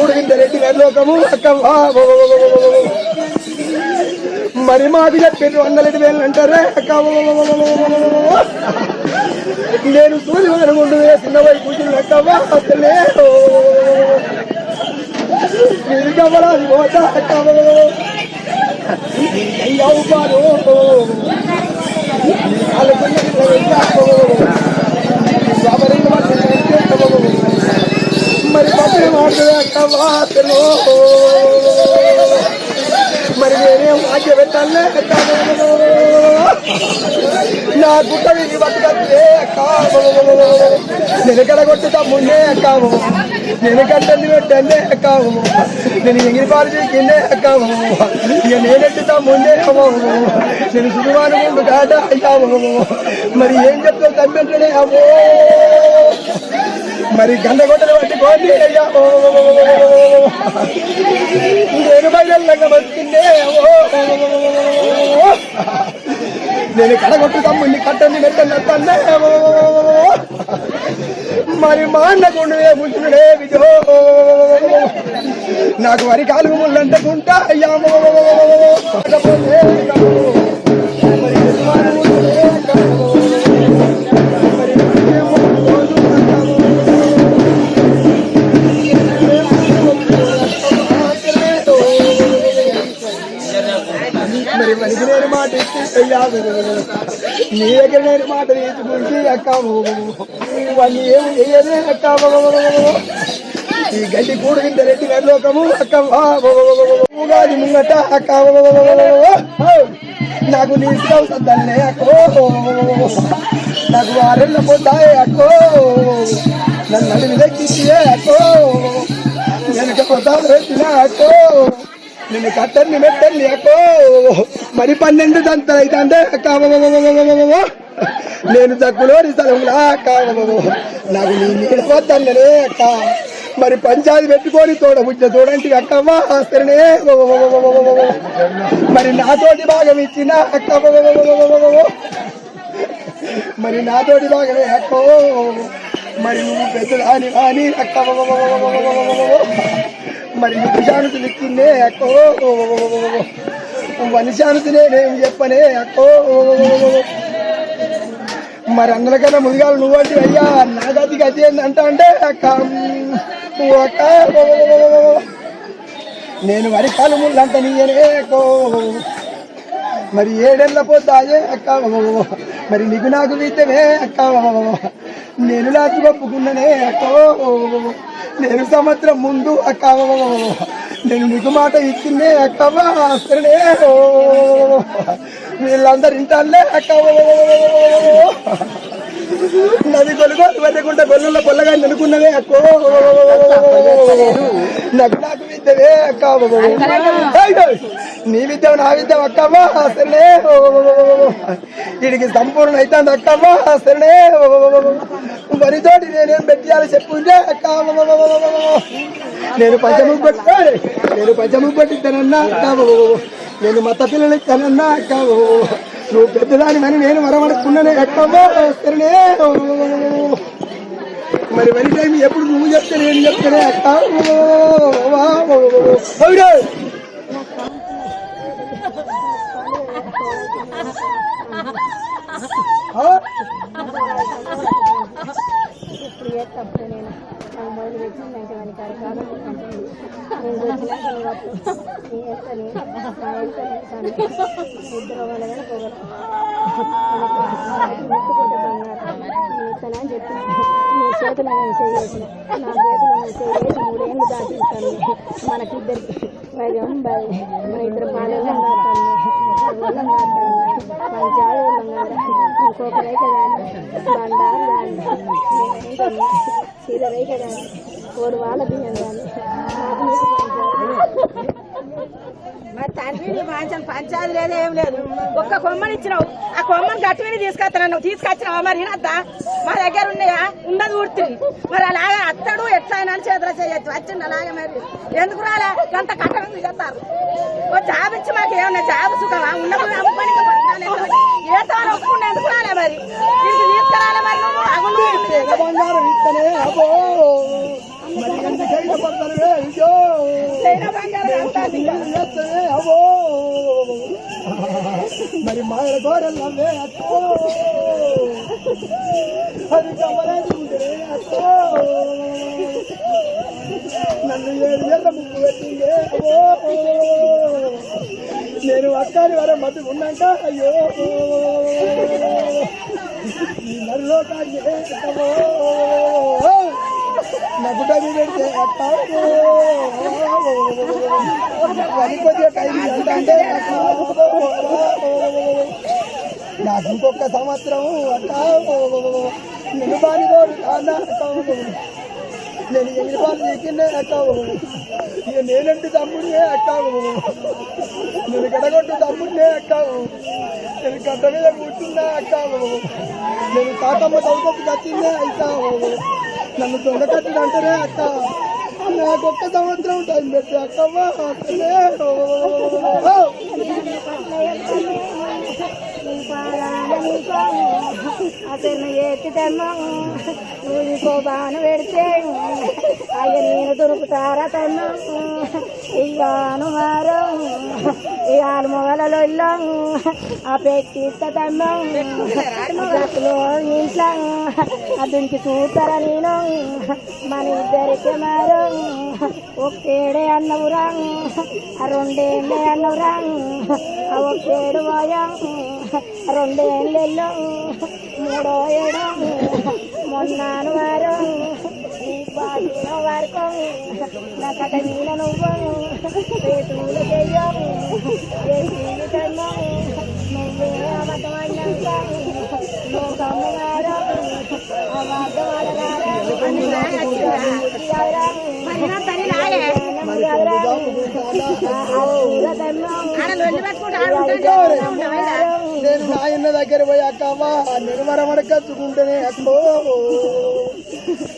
కూడుగింద రెడ్డి లోకము అక్కవ్వా మరి మాకు చెప్పారు వందల ఎనిమిది వేలు అంటారే అక్క నేను సూర్య అనుకుంటు చిన్న వైపు కూర్చుని అక్కవ్వా అసలే మీరు కవ్వరాది పోతా అక్క అయ్యావు కాదు మరి మరి నేనేం వాక్య పెట్టాలే నా గుట్ట వీధి బతుకత్తే అక్క. నేను ఎక్కడ కొట్టి తమ్ముండే అక్క. నేను కట్టండి పెట్టండి అక్క. నేను ఎంగిలి పాలు చేసిండే అక్క. ఇక నేనెట్టి తమ్ముండే అమ్మో నేను సుడివాను ముందు కాట అయ్యాము మరి ఏం చెప్తావు తమ్మింటనే అమ్మో మరి గంట కొట్టలు పట్టుకోండి అయ్యా నేను బయలుగా బతికిందే నేను కడగొట్టు తమ్ముడిని కట్టండి మెట్టండి అత్తండే మరి మా అన్నకుండు ముచ్చుడే విజో నాకు వరి కాలు ముళ్ళంటకుంటా అయ్యామో కాకపోతే మరి యజమాని మరి నీ దగ్గర నేను మాట తీసుకుంటే అక్కాము వాళ్ళు ఏం చెయ్యదే అక్కాము ఈ గడ్డి కూడు ఇంత రెడ్డి లోకము. అక్క ఉగాది ముంగట అక్క నాకు నీ ఇష్టం అక్కో నాకు వారెళ్ళ పోతాయి అక్కో నన్ను నడిమి దక్కించియే అక్కో వెనక పోతాను పెట్టిన అక్కో నిన్ను కట్టని మెట్టని లేకో మరి పన్నెండు దంతలు అయితే అంటే కావో నేను తక్కువలోని రిసలంలా కావో నాకు నీ నీడ అక్క మరి పంచాయతీ పెట్టుకొని తోడబుజ్జ చూడండి అక్కమ్మా ఆస్తరనే మరి నాతోటి భాగం ఇచ్చిన అక్క మరి నాతోటి భాగమే అక్కో మరి నువ్వు పెద్దదాని కానీ అక్క మరి నీకు శాంతి అక్కో. మనిషానికి నేనేం చెప్పనే అక్కో. మరి అందరికన్నా ముందుగా నువ్వంటి అయ్యా నా గతి గతి అంట అంటే అక్క అక్క. నేను వరి కాలు ముళ్ళంట నీయనే అక్కో. మరి ఏడెళ్ళ పోతాయే అక్క. మరి నీకు నాకు విద్యమే అక్క. నేను లాచి ఒప్పుకున్ననే అక్కో. నేను సంవత్సరం ముందు అక్కవో. నేను నీకు మాట ఇచ్చిందే అక్కవా అసలే వీళ్ళందరూ ఇంటాలే అక్క నది కొలుగోలు వెళ్ళకుండా గొల్లలో పొల్లగా అనుకున్నవే అక్కో. నాకు నాకు విద్యవే అక్క. నీ విద్య నా విద్య అక్కమ్మా అసలే వీడికి సంపూర్ణ అవుతుంది అక్కమ్మా అసలే వరితోటి నేనేం పెట్టాలి చెప్పుంటే అక్క. నేను పంచము కొట్టాలి నేను పంచము కొట్టిస్తానన్నా అక్క. నేను మత పిల్లలు ఇస్తానన్నా అక్క. నువ్వు పెద్దదాని అని నేను వరమడుకున్నానే అక్కవ్వా సరేనే మరి వరి టైం ఎప్పుడు నువ్వు చెప్తే నేను చెప్తానే అక్క అవుడే ఇప్పుడు ఏ తప్పు నేను నాకు మొదలు పెట్టిందంటే వాడి కాదు కాదు నేను ఇద్దరు వాళ్ళ కానీ ముట్టుకుంటే బంగారం అని చెప్పి నీ చేతులు చేసిన నా చేతులు నేను చేసి మూడేళ్ళు దాటిస్తాను మనకిద్దరికి వైద్యం మన ఇద్దరు పాలల్లో దాటాను వాళ్ళం దాటాను పంచాలు వాళ్ళం కాదు ఇంకొకరే బండారు కానీ బియ్యం మరి తండ్రి మాంచాలి పంచాది లేదు ఏం లేదు. ఒక్క కొమ్మని ఇచ్చినావు. ఆ కొమ్మని గట్టి మీద తీసుకొస్తున్నావు నువ్వు తీసుకొచ్చినావా మరి వినద్దా మా దగ్గర ఉన్నాయా? ఉన్నది ఊర్తిని మరి అలాగే అత్తడు ఎట్లా అయినా అని చేతులు చేయొచ్చు. వచ్చింది అలాగే మరి. ఎందుకు రాలే? అంత కట్టడం చేస్తారు? ఓ జాబ్ ఇచ్చి మాకు ఏమన్నా జాబ్ సుఖమా? ఉన్నప్పుడు అమ్ముకొని ఏ ఒప్పుకుండా ఎందుకు రాలే మరి? దీనికి తీసుకురాలే మరి నువ్వు? అగుండు మరి ఎందుకై పడతాను అయ్యో గోడల్లవే అత్తో అది అత్తో నన్ను ఏడు ఏళ్ళ ముక్కు పెట్టిందే నేను అక్కడి వర మతి ఉన్నాక అయ్యో. ఈ నరులో కానీ గుడ్డ మీద అది కొద్దిగా టైం అంటే నాకు ఇంకొక సంవత్సరం అట్టా నేను బాని నేను ఎన్ని పాలు నీకిన్నే అక్క ఇక నేనంటే తమ్ముడినే అక్క నేను గడగొట్టు తమ్ముడినే అక్కావు. నేను గడ్డ మీద కూర్చున్నా అక్క నేను తాతమ్మ దౌతకి వచ్చిందే అవుతావు నన్ను దొంగకట్టుడు అంటారే అక్క. నాకు ఒక్క సంవత్సరం ఉంటుంది పెట్టి అక్కమ్మా అక్కలే అతను ఎత్తితేమో నువ్వు ఇంకో బాను పెడితే అయ్య నేను దొరుకుతారా తను ఇయ్యాను మారు ఇవాళ మొగలలో ఇల్లాము. ఆ పెట్టిస్తమ్మో ఇంట్లో అదునికి చూస్తారా నేను? మన ఇద్దరికి మారు. ఒకేడే అన్నవురా ఆ రెండేళ్ళే అన్నవురా ఆ ఒకేడు పోయా రెండేళ్ళెల్లో మూడో ఏడో మొన్నాను వారు. ఈ బాటిలో వరకు నా కథ నువ్వు. రేటులు చెయ్యవు ఏ జీవితంలో నువ్వే అబద్ధమన్నాక లోకము వారు అబద్ధం మరి నా తల్లి రాయే. ఆడ లొల్లి పెట్టుకుంటూ ఆడుకుంటూ ఉండవా? నేను నాయన్న దగ్గర పోయి నేను మరమడకచ్చుకుంటేనే అక్కో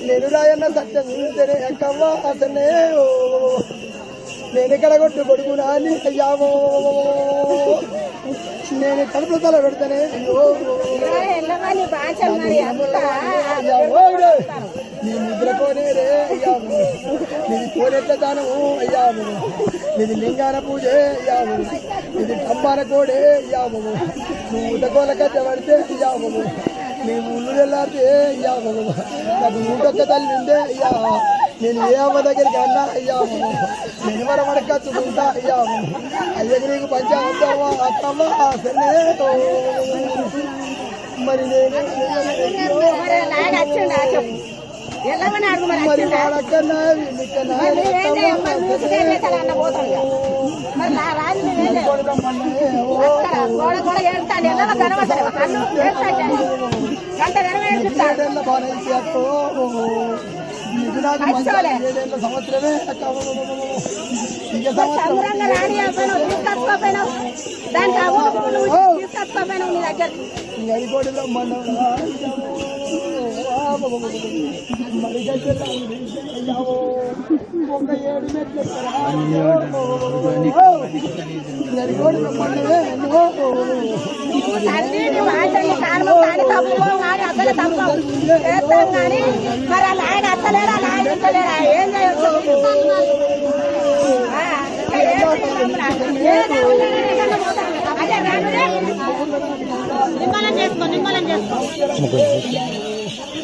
నేను రాయన్న సత్యం చూస్తేనే అక్కమ్మా అతనే నేను ఎక్కడ కొట్టు కొడుకు నాని అయ్యామో నేను కడుపు తల పెడతానే అయ్యో. నీ ముద్ర కోనే రే అయ్యాము నీది కోనెట్ల దానము అయ్యాము నీది లింగాన పూజే అయ్యాము నీది కంబాన కోడే అయ్యాము నువ్వు ఉదకోల కథ పడితే అయ్యాము నీ ముళ్ళు వెళ్ళారితే అయ్యాము నాకు ఊటొక్క తల్లి ఉందే అయ్యా నేను ఏ అమ్మ దగ్గరికి అన్నా అయ్యాము నేను వరం అడకచ్చుకుంటా అయ్యాము అయ్యకి నీకు పంచావద్దమ్మా అత్తమ్మ సరే మరి నేను ఎల్లమని అడుగు మరి అన్న. మరి నా రాజు గోడ గోడ కనబడతాడు కన్ను గంట నెరవేర్చుతాడు సంవత్సరమే చంద్రంగా రాణి అయిపోయినావు తీసుకొచ్చుకోపోయినావు. దానికి నువ్వు తీసుకొచ్చుకోపోయినావు నీ దగ్గరికి. చేస్తాం కానీ మరి అలా ఆయన అత్తలేరా అలా ఆయన ఇస్తలేరా ఏం చేయొచ్చు ఆ, ఇంకా ఏం చేయలేమురా. ఏదో ఉండగానే ఎక్కడికో పోతాం. అదే రానురే. నిమ్మలం చేసుకో నిమ్మలం చేసుకో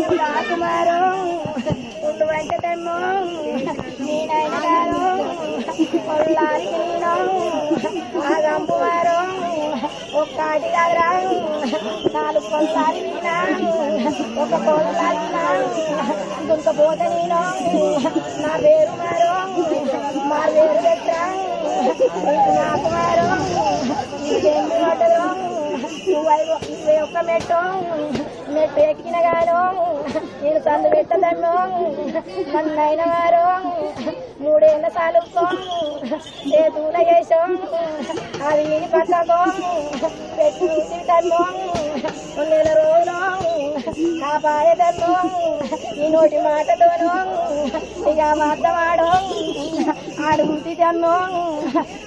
రాకుమారు. ఉండు వెంకటమ్మో. నేనైన గారు. కొల్లారికి నేను ఆ గంపువారు ఒక్కటి కాదురా. నాలుగు కొల్లారి వీనా ఒక కొల్లారినా దుంకపోతే నేను. నా పేరు మారు మా పేరు పెట్టరా నాకు మారు నీకేం పట్టదు నువ్వు ఐదు ఇరవై ఒక్క మెట్టు. మెట్టు ఎక్కిన గాను నేను చందు పెట్టదన్ను. నన్నైన వారు మూడేళ్ళ సాలుకో చేతుల వేసాం. అది విని పక్కకో పెట్టి తన్ను. నెల రోజులు కాపాడేదన్ను. ఈ నోటి మాటతోను ఇక మాట్లాడు ఆడుగుతి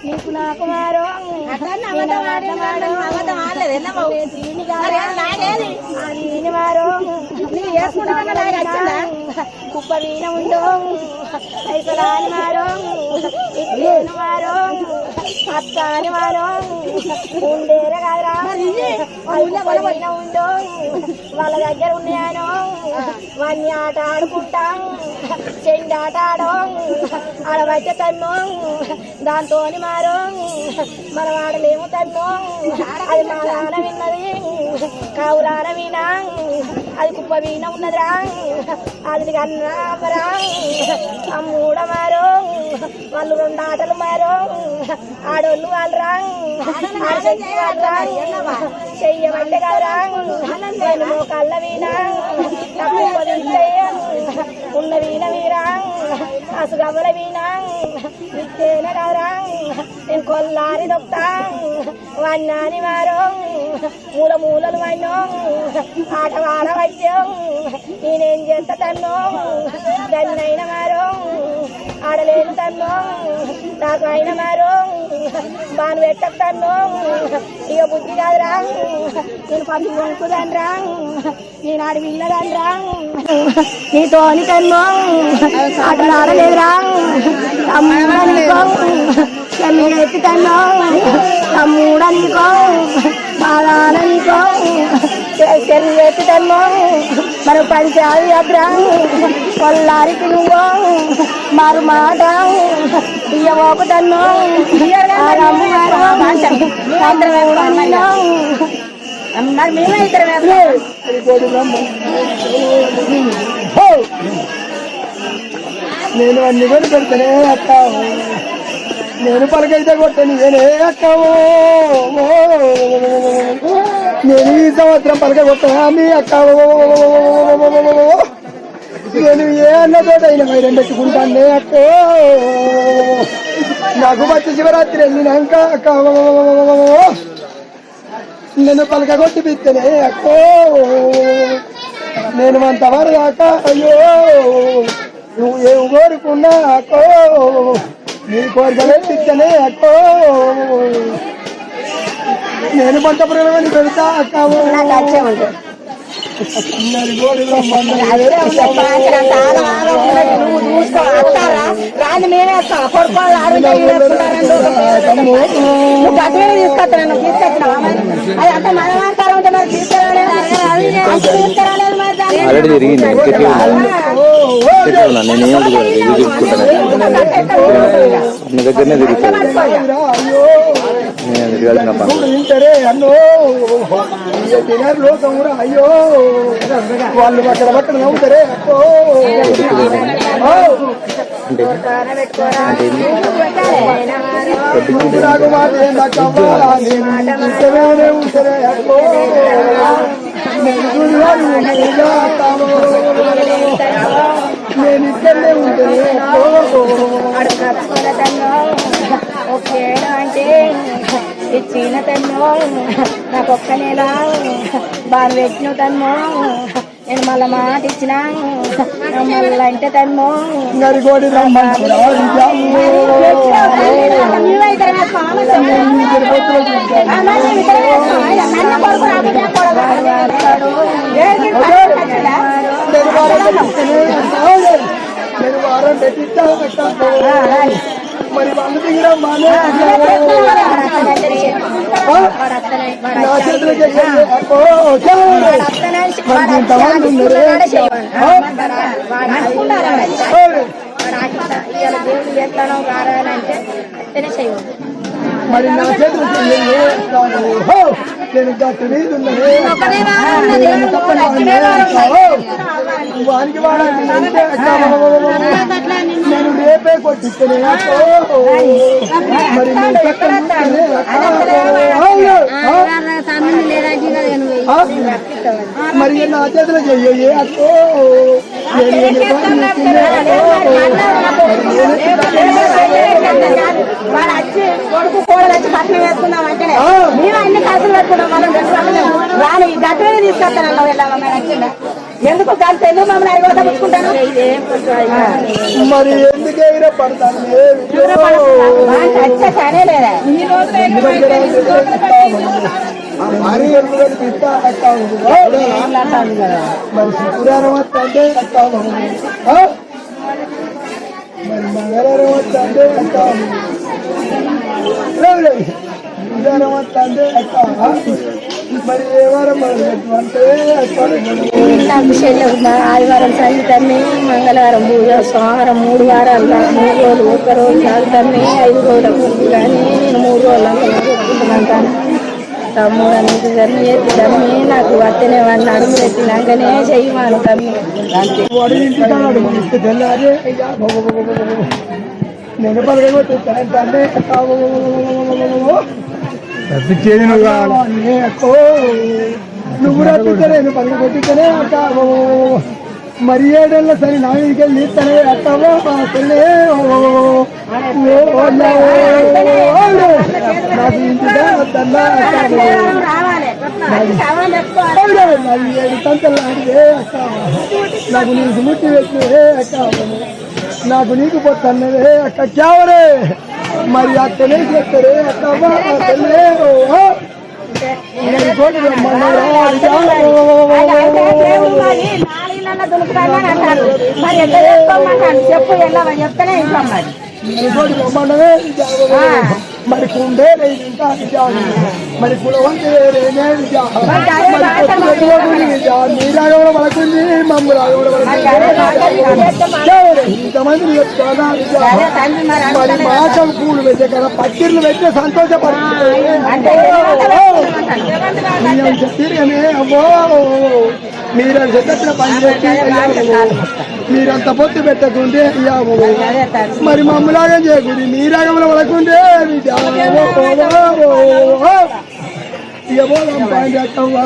నీకు నాకు కుప్ప వీణ ఉండో పైసలాని మారో ఇట్లేను అత్తాని మారో ఉండేరే కాదురా అది కుప్ప ఉండు వాళ్ళ దగ్గర ఉన్నాను వాడిని ఆట ఆడుకుంటాం. చెండి ఆట ఆడో. ఆడబట్ట తమ్మో దాంతో మారో. మనం ఆడలేము తమ్మో అది మా నాన్న విన్నది. కావురాన వీణ. అది కుప్ప వీణ ఉన్నదిరా. అది కన్నరా అమ్మూడ మారు. వాళ్ళు రెండు ఆటలు మారు. ఆడోళ్ళు వాళ్ళరా. చెయ్యమంటే కదరా నేను మోకాళ్ళ వీణ. వింటయ్య ఉన్న వీణ వీరా అసుగమల వీణ నిత్యేన కదరా నేను కొల్లారి దొక్తా వన్నాని మారు మూల మూలలు వాడినో ఆటవాడ వైద్యం నేనేం చేస్తా తన్ను దన్నైన మారు ఆడలేను తన్ను నాకు అయిన మారు. బాను పెట్టకు తన్ను ఇక బుద్ధి కాదురా. నేను పంపి కొనుక్కుదాన్రా. నేను ఆడి వీళ్ళదాన్రా నీతోని తన్ను? ఆటలు ఆడలేదురా. తమ్ముడ నీకో? చెల్లిగా ఎత్తి తన్ను? తమ్ముడ నీకో? బాధాల నీకో? చెల్లి ఎత్తి మన మరి పంచాలి అద్రా కొల్లారికి నువ్వు మారు మాట ఇయ్యబోకు తన్ను మరి మేమే ఇద్దరు నేను అన్ని కూడా పెడతానే అక్కావు. నేను పలకైతే కొట్టని నేనే అక్కావు. నేను ఈ సంవత్సరం పలక కొట్టా మీ అక్క నేను ఏ అన్నతోటైనా వైరం పెట్టుకుంటానే అక్కో నాకు వచ్చి శివరాత్రి వెళ్ళినాక అక్క నేను పలక కొట్టి పిత్తనే అక్కో నేను అంతవరకు దాకా అయ్యో నువ్వు ఏ కోరుకున్నా అక్కో నీ కోరికలే పిత్తనే అక్కో నేను పంట ప్రేమని పెడతా అక్కవు మరి గోడు నువ్వు చూసుకో అత్తారా రాని మేమే కొడుకోవాలి ఆరోగ్యం నువ్వు గట్టి తీసుకొస్తాను నువ్వు తీసుకొచ్చినావా అది అంత మనమాంతరం ఉంటే మరి తీసుకురాలేదు ఆల్రెడీ జరిగింది చెప్పి ఉన్నా నేను ఏం ఇది చూసుకుంటాను నా దగ్గరనే తిరుగుతాను నేను తిరగాల్సిన పని అయ్యో. వాళ్ళు అక్కడ పక్కన నవ్వుతారే ఉంటారే అక్కో నేను ఇక్కడనే ఉంటానే అంటే ఇచ్చిన తన్ను నాకు ఒక్క నెల బాగా పెట్టిన తన్ను నేను మళ్ళా మాట ఇచ్చిన మళ్ళీ అంటే తన్ను గరిగోడి రమ్మంటారా మరి వాళ్ళు దిగిరమ్మానే నా చేతులకి. మరి ఇంతమంది ఉన్నారే. మరి నా చేతులకి నేను గట్టి ఉన్నదే. వానికి నేను రేపే కొట్టిస్తేనే. మరి నా చేతిలో చెయ్యి అక్కో. వాడు వచ్చి కొడుకు కోడలు వచ్చి కట్నం వేసుకుందాం అంటేనే. మేము అన్ని ఖర్చులు పెట్టుకున్నాం మనం రాని గట్టిగా తీసుకొస్తాను వెళ్ళాము మేము వచ్చిందా ఎందుకు కలిసి ఎందుకు మమ్మల్ని అడిగోతా పుచ్చుకుంటాను మరి ఎందుకే ఈడ పడతాను? ఏ విజయో? వచ్చే సరే లేదా? మరి ఎందుకు పిస్తా అక్కావు మరి శుక్రవారం వస్తే అక్కావు మరి మంగళవారం వస్తే అక్కావు బుధవారం వస్తే అక్కావా మరి ఏ వారం అంటే ఆదివారం చదువుతాన్ని మంగళవారం పూజ సోమవారం మూడు వారాలు మూడు రోజులు ఒక్క రోజు చదువుతాన్ని ఐదు రోజుల ముందు కానీ నేను మూడు రోజులు కానీ తమ్ముడు అనేది తమ్మి తమ్మి నాకు అత్తనే వాడిని అడుగు పెట్టినాకనే చెయ్యమాను తమ్మి నేను తప్పించేది నువ్వు నువ్వు నేను పలక కొట్టిస్తేనే అక్క మరి ఏడేళ్ళ సరే నా ఇంటికి ఇస్తానే అక్కవో చెల్లే? నాకు రావాలి. సామాన్ తెచ్చుకోవాలి ఏడు తంతలు ఆడితే అక్క నాకు నీకు ముట్టి పెట్టినవే అక్క నాకు నీకు పొత్తన్నవే అక్క క్యావరే మరి కోటి అంటారు మరి ఎట్లా చేసుకోమంటాను చెప్పు వెళ్ళమని చెప్తేనే ఇంట్లో మరి. మరి రమ్మన్నవే జాగో. మరి కులవంతే లేనే జాగు. మరి కొత్త పెట్టుకోకుండా జాగు. నీ రాగం కూడా మనకుంది మమ్మ రాగం కూడా మనకుంది క్యావరే, ఇంతమంది చెప్తారా జాగు. అదే తండ్రి మరి మరి అంటేనే మాటలు పూలు పెట్టే కదా పచ్చిర్లు పెట్టే సంతోషపడుతుంది అంటే తిరిగనే అమ్మో మీరు చెప్పిన పని పెట్టి మీరంత పొత్తు పెట్టకుంటే మరి మమ్మలాగా చేయకూడదు. మీ రాగంలో పడకుంటే ఇక పోదాం పని చేస్తావా